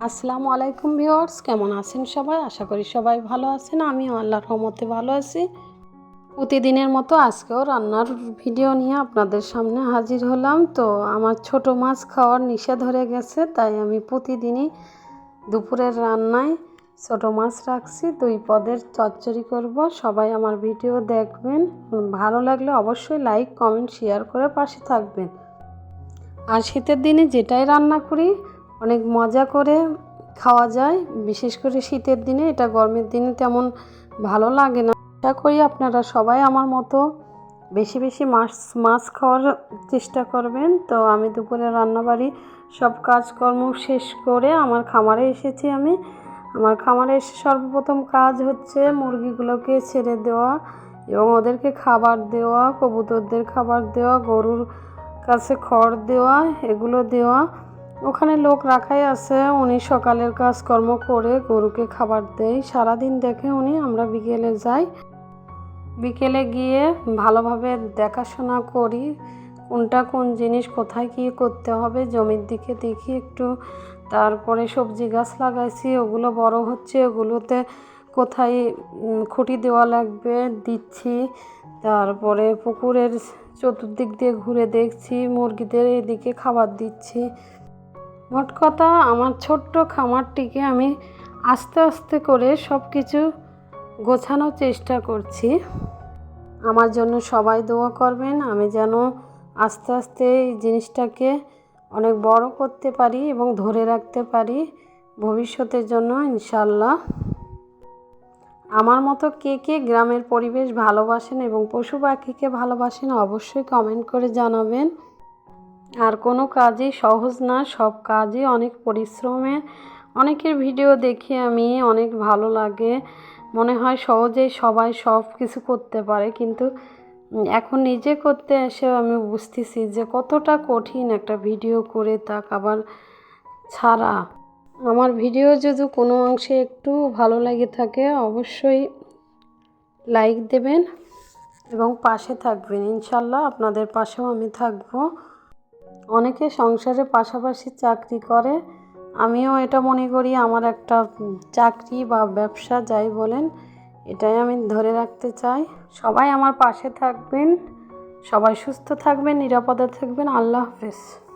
আসসালামু আলাইকুম ভিউয়ার্স, কেমন আছেন সবাই? আশা করি সবাই ভালো আছেন। আমি আল্লাহর রহমতে ভালো আছি। প্রতিদিনের মতো আজকেও রান্নার ভিডিও নিয়ে আপনাদের সামনে হাজির হলাম। তো আমার ছোট মাছ খাওয়ার নিষেধ ধরে গেছে, তাই আমি প্রতিদিনই দুপুরের রান্নায় ছোট মাছ রাখছি। দুই পদের চচ্চড়ি করব। সবাই আমার ভিডিও দেখবেন। ভালো লাগলে অবশ্যই লাইক, কমেন্ট, শেয়ার করে পাশে থাকবেন। আর শীতের দিনে যেটাই রান্না করি অনেক মজা করে খাওয়া যায়। বিশেষ করে শীতের দিনে, এটা গরমের দিনে তেমন ভালো লাগে না। আশা করি আপনারা সবাই আমার মতো বেশি বেশি মাছ মাছ খাওয়ার চেষ্টা করবেন। তো আমি দুপুরে রান্নাবাড়ি সব কাজকর্ম শেষ করে আমার খামারে এসেছি আমি। আমার খামারে এসে সর্বপ্রথম কাজ হচ্ছে মুরগিগুলোকে ছেড়ে দেওয়া এবং ওদেরকে খাবার দেওয়া, কবুতরদের খাবার দেওয়া, গরুর কাছে খড় দেওয়া, এগুলো দেওয়া। ওখানে লোক রাখাই আছে, উনি সকালের কাজকর্ম করে গরুকে খাবার দেয়। সারাদিন দেখে উনি আমরা বিকেলে যাই। বিকেলে গিয়ে ভালোভাবে দেখাশোনা করি, কোনটা কোন জিনিস কোথায় কী করতে হবে, জমির দিকে দেখি একটু। তারপরে সবজি গাছ লাগাইছি, ওগুলো বড় হচ্ছে, ওগুলোতে কোথায় খুঁটি দেওয়া লাগবে দিচ্ছি। তারপরে পুকুরের চতুর্দিক দিয়ে ঘুরে দেখছি, মুরগিদের এদিকে খাবার দিচ্ছি। মোট কথা, আমার ছোট্ট খামারটিকে আমি আস্তে আস্তে করে সব কিছু গোছানোর চেষ্টা করছি। আমার জন্য সবাই দোয়া করবেন, আমি যেন আস্তে আস্তে এই জিনিসটাকে অনেক বড় করতে পারি এবং ধরে রাখতে পারি ভবিষ্যতের জন্য ইনশাল্লাহ আমার মতো কে কে গ্রামের পরিবেশ ভালোবাসেন এবং পশু পাখিকে ভালোবাসেন, অবশ্যই কমেন্ট করে জানাবেন। আর কোনো কাজই সহজ না, সব কাজই অনেক পরিশ্রমে। অনেকের ভিডিও দেখি আমি, অনেক ভালো লাগে। মনে হয় সহজেই সবাই সব কিছু করতে পারে, কিন্তু এখন নিজে করতে এসে আমি বুঝতেছি যে কতটা কঠিন একটা ভিডিও করে তা আবার ছাড়া। আমার ভিডিও যদি কোনো অংশে একটু ভালো লাগে থাকে, অবশ্যই লাইক দেবেন এবং পাশে থাকবেন। ইনশাল্লাহ আপনাদের পাশেও আমি থাকব। অনেকে সংসারের পাশাপাশি চাকরি করে। আমিও এটা মনে করি, আমার একটা চাকরি বা ব্যবসা যাই বলেন, এটাই আমি ধরে রাখতে চাই। সবাই আমার পাশে থাকবেন, সবাই সুস্থ থাকবেন, নিরাপদে থাকবেন। আল্লাহ হাফেজ।